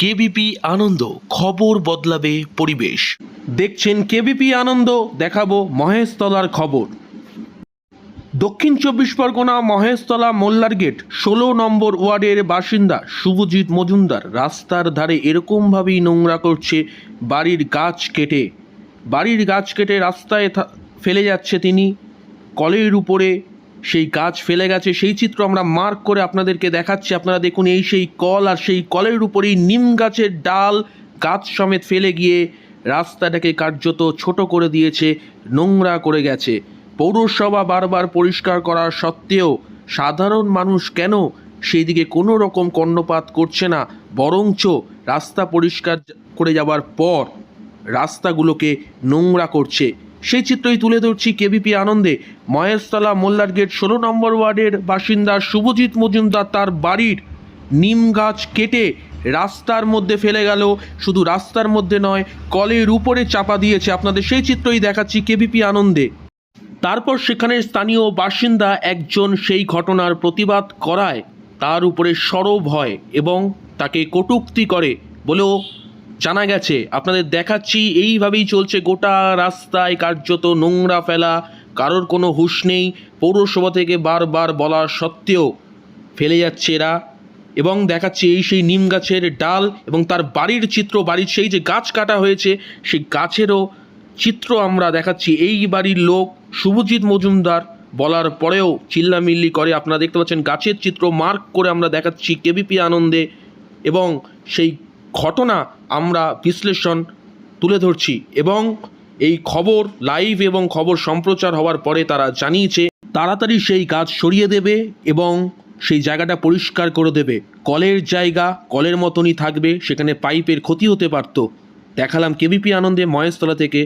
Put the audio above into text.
KBP আনন্দ খবর বদলাবে পরিবেশ। দেখছেন কেবিপি আনন্দ, দেখাবো মহেশতলার খবর। দক্ষিণ চব্বিশ পরগনা মহেশতলা মোল্লার গেট, ষোলো নম্বর ওয়ার্ডের বাসিন্দা শুভজিৎ মজুমদার রাস্তার ধারে এরকমভাবেই নোংরা করছে বাড়ির গাছ কেটে। বাড়ির গাছ কেটে রাস্তায় ফেলে যাচ্ছে তিনি। কলের উপরে সেই গাছ ফেলে গেছে, সেই চিত্র আমরা মার্ক করে আপনাদেরকে দেখাচ্ছি। আপনারা দেখুন, এই সেই কল আর সেই কলের উপরেই নিম গাছের ডাল, গাছ সমেত ফেলে গিয়ে রাস্তাটাকে কার্যত ছোট করে দিয়েছে, নোংরা করে গেছে। পৌরসভা বারবার পরিষ্কার করা সত্ত্বেও সাধারণ মানুষ কেন সেই দিকে কোনো রকম কর্ণপাত করছে না, বরঞ্চ রাস্তা পরিষ্কার করে যাওয়ার পর রাস্তাগুলোকে নোংরা করছে। সেই চিত্রই তুলে ধরছি কেবিপি আনন্দে। মহেশতলা মোল্লার গেট ষোলো নম্বর ওয়ার্ডের বাসিন্দা শুভজিৎ মজুমদার তার বাড়ির নিম গাছ কেটে রাস্তার মধ্যে ফেলে গেল। শুধু রাস্তার মধ্যে নয়, কলের উপরে চাপা দিয়েছে। আপনাদের সেই চিত্রই দেখাচ্ছি কেবিপি আনন্দে। তারপর সেখানে স্থানীয় বাসিন্দা একজন সেই ঘটনার প্রতিবাদ করায়। তার উপরে সরব হয় এবং তাকে কটূক্তি করে বলেও জানা গেছে, আপনাদের দেখাচ্ছি, এইভাবেই চলছে গোটা রাস্তায় কার্যত নোংরা ফেলা, কারোর কোনো হুঁশ নেই, পৌরসভা থেকে বারবার বলা সত্ত্বেও ফেলে যাচ্ছে এরা। এবং দেখাচ্ছে এই সেই নিম গাছের ডাল এবং তার বাড়ির চিত্র, বাড়ির সেই যে গাছ কাটা হয়েছে, সেই গাছেরও চিত্র আমরা দেখাচ্ছি। এই বাড়ির লোক শুভজিৎ মজুমদার বলার পরেও চিল্লামিল্লি করে। আপনারা দেখতে পাচ্ছেন গাছের চিত্র মার্ক করে আমরা দেখাচ্ছি কেবিপি আনন্দে এবং সেই ঘটনা আমরা বিশ্লেষণ তুলে ধরছি এবং এই খবর লাইভ এবং খবর সম্প্রচার হওয়ার পরে তারা জানিয়েছে, তাড়াতাড়ি সেই গাছ সরিয়ে দেবে এবং সেই জায়গাটা পরিষ্কার করে দেবে। কলের জায়গা, কলের মতনই থাকবে, সেখানে পাইপের ক্ষতি হতে পারত। দেখালাম কেবিপি আনন্দে মহেশতলা থেকে